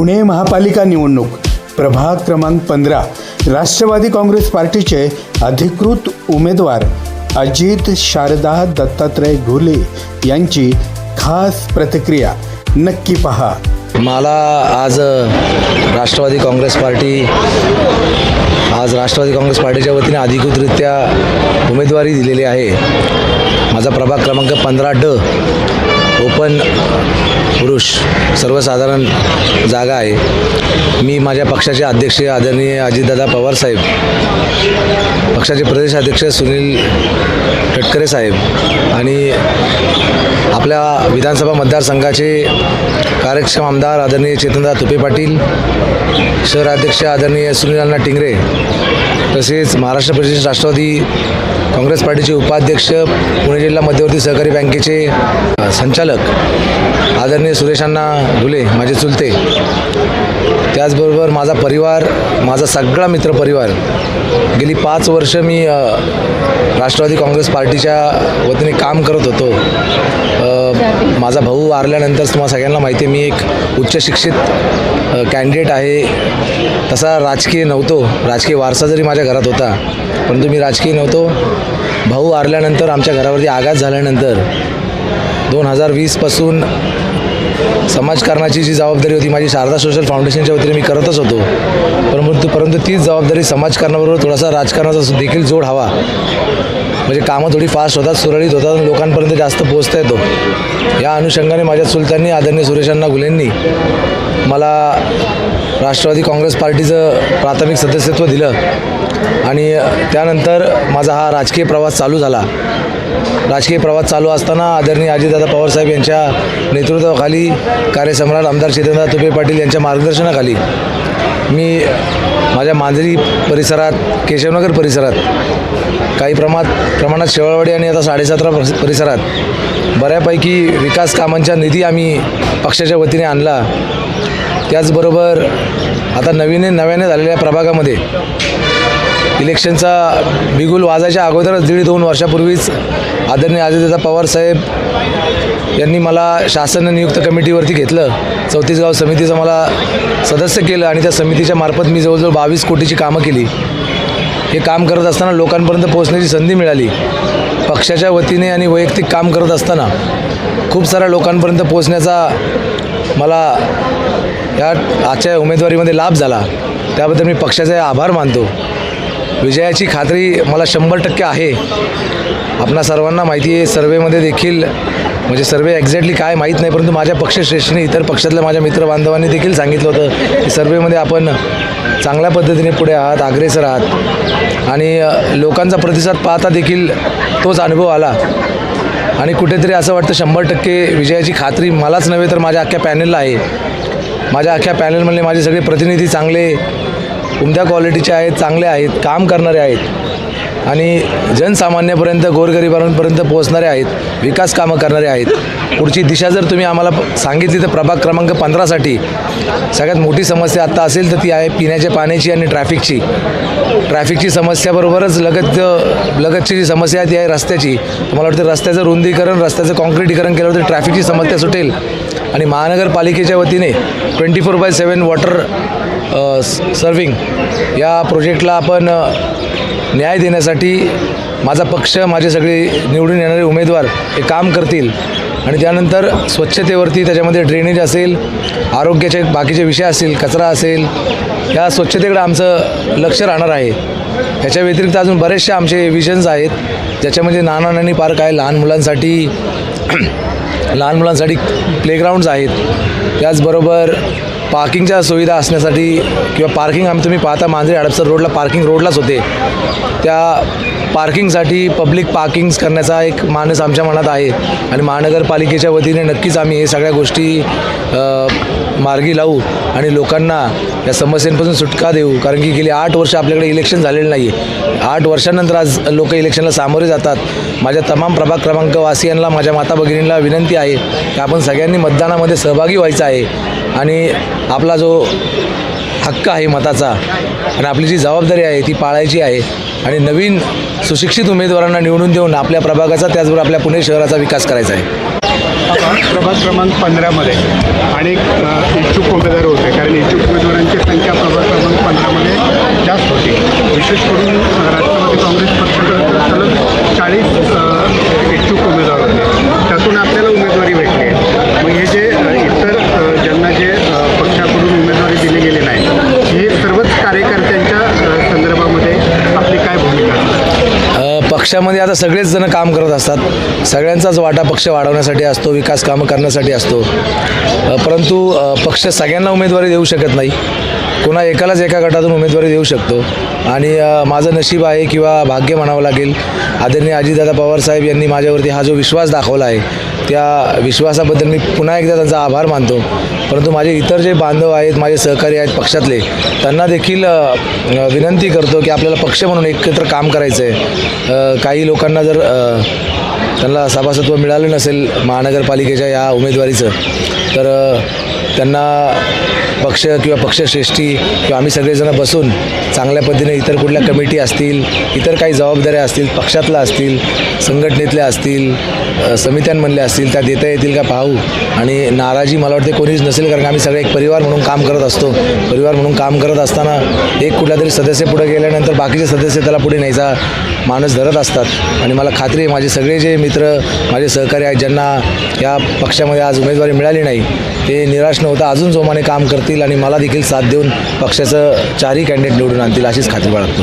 पुणे महापालिका निवडणूक. प्रभाग क्रमांक पंधरा. राष्ट्रवादी काँग्रेस पार्टीचे अधिकृत उमेदवार अजित शारदा दत्तात्रय घुले यांची खास प्रतिक्रिया. नक्की पहा. मला आज राष्ट्रवादी काँग्रेस पार्टी आज राष्ट्रवादी काँग्रेस पार्टीच्या वतीने अधिकृतरित्या उमेदवारी दिलेली आहे. माझा प्रभाग क्रमांक पंधरा ड. ओपन पुरुष सर्वसाधारण जागा आहे. मी माझ्या पक्षाचे अध्यक्ष आदरणीय अजितदादा पवारसाहेब पक्षाचे प्रदेश अध्यक्ष सुनील तटकरे साहेब आणि आपल्या विधानसभा मतदारसंघाचे कार्यक्षम आमदार आदरणीय चेतनदा तुपे पाटील शहराध्यक्ष आदरणीय सुनील अण्णा टिंगरे तसेच महाराष्ट्र प्रदेश राष्ट्रवादी काँग्रेस पार्टीचे उपाध्यक्ष पुणे जिल्हा मध्यवर्ती सहकारी बँकेचे संचालक आदरणीय सुरेशांना अण्णा घुले माझे चुलते. त्याचबरोबर माझा परिवार माझा सगळा मित्रपरिवार गेली पाच वर्ष मी राष्ट्रवादी काँग्रेस पार्टीच्या वतीने काम करत होतो. माझा भाऊ वारल्यानंतर तुम्हाला सगळ्यांना माहिती आहे मी एक उच्च शिक्षित कॅन्डिडेट आहे. तसा राजकीय नव्हतो. राजकीय वारसा जरी माझ्या घरात होता परंतु मी राजकीय नव्हतो. भाऊ वारल्यानंतर आमच्या घरावरती आघात झाल्यानंतर दोन हजार वीसपासून समाजकारणाची जी जबाबदारी होती माझी शारदा सोशल फाउंडेशनच्या वतीने मी करतच होतो. परंतु परंतु तीच जबाबदारी समाजकारणाबरोबर थोडासा राजकारणाचा देखील जोड हवा. म्हणजे कामं थोडी फास्ट होतात सुरळीत होतात आणि लोकांपर्यंत जास्त पोहोचता येतो. या अनुषंगाने माझ्या सुलतांनी आदरणीय सुरेशांना गुलेंनी मला राष्ट्रवादी काँग्रेस पार्टीचं प्राथमिक सदस्यत्व दिलं आणि त्यानंतर माझा हा राजकीय प्रवास चालू झाला. राजकीय प्रवास चालू असताना आदरणीय अजितदादा पवारसाहेब यांच्या नेतृत्वाखाली कार्यसम्राट आमदार चेतनदा तुपे पाटील यांच्या मार्गदर्शनाखाली मी माझ्या मांजरी परिसरात केशवनगर परिसरात काही प्रमाणात प्रमाणात शेवळवाडी आणि आता साडेसतरा परिसरात बऱ्यापैकी विकास कामांचा निधी आम्ही पक्षाच्या वतीने आणला. त्याचबरोबर आता नवीन नव्याने झालेल्या प्रभागामध्ये इलेक्शनचा बिगुल वाजायच्या अगोदरच दीड दोन वर्षापूर्वीच आदरणीय अजितदादा पवार साहेब यांनी मला शासन नियुक्त कमिटीवरती घेतलं. चौतीस गाव समितीचं मला सदस्य केलं आणि त्या समितीच्या मार्फत मी जवळजवळ बावीस कोटीची कामं केली. हे काम करत असताना लोकांपर्यंत पोहोचण्याची संधी मिळाली. पक्षाच्या वतीने आणि वैयक्तिक काम करत असताना खूप साऱ्या लोकांपर्यंत पोहोचण्याचा मला या आजच्या उमेदवारीमध्ये लाभ झाला. त्याबद्दल मी पक्षाचे आभार मानतो. विजयाची खात्री मला शंभर टक्के आहे. आपणा सर्वांना माहिती आहे सर्वेमध्ये देखील म्हणजे सर्वे एक्झॅक्टली काय माहीत नाही परंतु माझ्या पक्षश्रेष्ठीने इतर पक्षातल्या माझ्या मित्रबांधवांनी देखील सांगितलं होतं की सर्वेमध्ये आपण चांगल्या पद्धतीने पुढे आहात अग्रेसर आहात. आणि लोकांचा प्रतिसाद पाहता देखील तोच अनुभव आला. आणि कुठेतरी असं वाटतं शंभर टक्के विजयाची खात्री मलाच नव्हे तर माझ्या अख्ख्या पॅनेलला आहे. माझ्या अख्ख्या पॅनलमधले माझे सगळे प्रतिनिधी चांगले उमद्या क्वालिटीचे आहेत चांगले आहेत काम करणारे आहेत. आणि जनसामान्यापर्यंत गोरगरिबांपर्यंत पोहोचणारे आहेत विकास कामं करणारे आहेत. पुढची दिशा जर तुम्ही आम्हाला सांगितली तर प्रभाग क्रमांक पंधरासाठी सगळ्यात मोठी समस्या आत्ता असेल तर ती आहे पिण्याच्या पाण्याची आणि ट्रॅफिकची. ट्रॅफिकची समस्याबरोबरच लगत लगतची जी समस्या आहे ती आहे रस्त्याची. मला वाटतं रस्त्याचं रुंदीकरण रस्त्याचं कॉन्क्रिटीकरण केलं तर ट्रॅफिकची समस्या सुटेल. आणि महानगरपालिकेच्या वतीने twenty four by seven water serving या प्रोजेक्टला आपण न्याय देण्यासाठी माझा पक्ष माझे सगळे निवडून येणारे उमेदवार हे काम करतील. आणि त्यानंतर स्वच्छतेवरती त्याच्यामध्ये ड्रेनेज असेल आरोग्याचे बाकीचे विषय असतील कचरा असेल या स्वच्छतेकडे आमचं लक्ष राहणार आहे. याच्या व्यतिरिक्त अजून बरेचसे आमचे विजन्स आहेत ज्याच्यामध्ये नाना नानी पार्क आहे लहान मुलांसाठी लहान मुलांसाठी प्लेग्राऊंड्स आहेत. त्याचबरोबर पार्किंगच्या सुविधा असण्यासाठी किंवा पार्किंग आम्ही तुम्ही पाहता मांजरी हडपसर रोडला पार्किंग रोडलाच होते. त्या पार्किंगसाठी पब्लिक पार्किंग्स करण्याचा एक मानस आमच्या मनात आहे आणि महानगरपालिकेच्या वतीने नक्कीच आम्ही हे सगळ्या गोष्टी मार्गी लावू आणि लोकांना या समस्यांपासून सुटका देऊ. कारण की गेली आठ वर्ष आपल्याकडे इलेक्शन झालेलं नाही आहे आठ वर्षानंतर आज लोक इलेक्शनला सामोरे जातात. माझ्या तमाम प्रभाग क्रमांक वासियांना माझ्या माता भगिनींना विनंती आहे की आपण सगळ्यांनी मतदानामध्ये सहभागी व्हायचं आहे. आणि आपला जो हक्क आहे मताचा आणि आपली जी जबाबदारी आहे ती पाळायची आहे आणि नवीन सुशिक्षित उमेदवारांना निवडून देऊन आपल्या प्रभागाचा त्याचबरोबर आपल्या पुणे शहराचा विकास करायचा आहे. प्रभाग क्रमांक पंधरामध्ये आणि इच्छुक उमेदवार होते. कारण इच्छुक उमेदवारांची संख्या प्रभाग क्रमांक पंधरामध्ये जास्त होती. विशेष करून राष्ट्रवादी काँग्रेस पक्षाकडे सलग चाळीस पक्षामध्ये आता सगळेच जण काम करत असतात. सगळ्यांचाच वाटा पक्ष वाढवण्यासाठी असतो विकास कामं करण्यासाठी असतो. परंतु पक्ष सगळ्यांना उमेदवारी देऊ शकत नाही. कोणा एकालाच एका गटातून उमेदवारी देऊ शकतो. आणि माझं नशीब आहे किंवा भाग्य म्हणावं लागेल आदरणीय अजितदादा पवारसाहेब यांनी माझ्यावरती हा जो विश्वास दाखवला आहे त्या विश्वासाबद्दल मी पुन्हा एकदा त्यांचा आभार मानतो. परंतु माझे इतर जे बांधव आहेत माझे सहकारी आहेत पक्षातले त्यांना देखील विनंती करतो की आपल्याला पक्ष म्हणून एकत्र काम करायचं आहे काही लोकांना जर त्यांना सभासत्व मिळालं नसेल महानगरपालिकेच्या या उमेदवारीचं तर त्यांना पक्ष किंवा पक्षश्रेष्ठी किंवा आम्ही सगळेजण बसून चांगल्या पद्धतीने इतर कुठल्या कमिटी असतील इतर काही जबाबदाऱ्या असतील पक्षातल्या असतील संघटनेतल्या असतील समित्यांमधल्या असतील त्या देता येतील का पाहू? आणि नाराजी मला वाटते कोणीच नसेल कारण का आम्ही सगळे एक परिवार म्हणून काम करत असतो. परिवार म्हणून काम करत असताना एक कुठला तरी सदस्य पुढे गेल्यानंतर बाकीचे सदस्य त्याला पुढे न्यायचा माणूस धरत असतात. आणि मला खात्री आहे माझे सगळे जे मित्र माझे सहकारी आहेत ज्यांना या पक्षामध्ये आज उमेदवारी मिळाली नाही ते निराश न होता अजून जोमाने काम करतील आणि मला देखील साथ देऊन पक्षाचं चारही कॅन्डिडेट निवडून आणतील अशीच खात्री बाळगतो.